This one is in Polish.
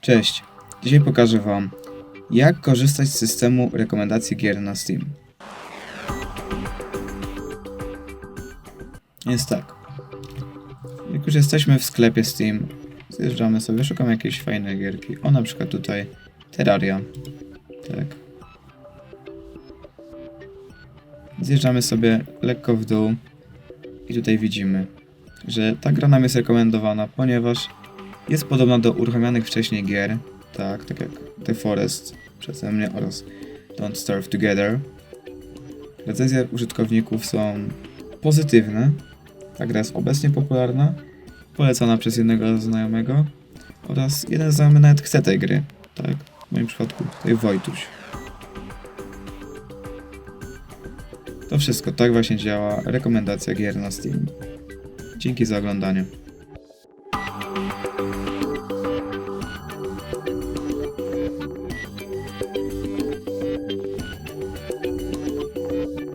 Cześć, dzisiaj pokażę Wam, jak korzystać z systemu rekomendacji gier na Steam. Jest tak. Jak już jesteśmy w sklepie Steam, zjeżdżamy sobie, szukamy jakiejś fajnej gierki. O, na przykład tutaj Terraria. Tak. Zjeżdżamy sobie lekko w dół i tutaj widzimy, że ta gra nam jest rekomendowana, ponieważ jest podobna do uruchamianych wcześniej gier, tak, tak jak The Forest przeze mnie oraz Don't Starve Together. Recenzje użytkowników są pozytywne. Ta gra jest obecnie popularna, polecana przez jednego znajomego oraz jeden znajomy nawet chce tej gry, tak, w moim przypadku tutaj Wojtuś. To wszystko, tak właśnie działa rekomendacja gier na Steam. Dzięki za oglądanie.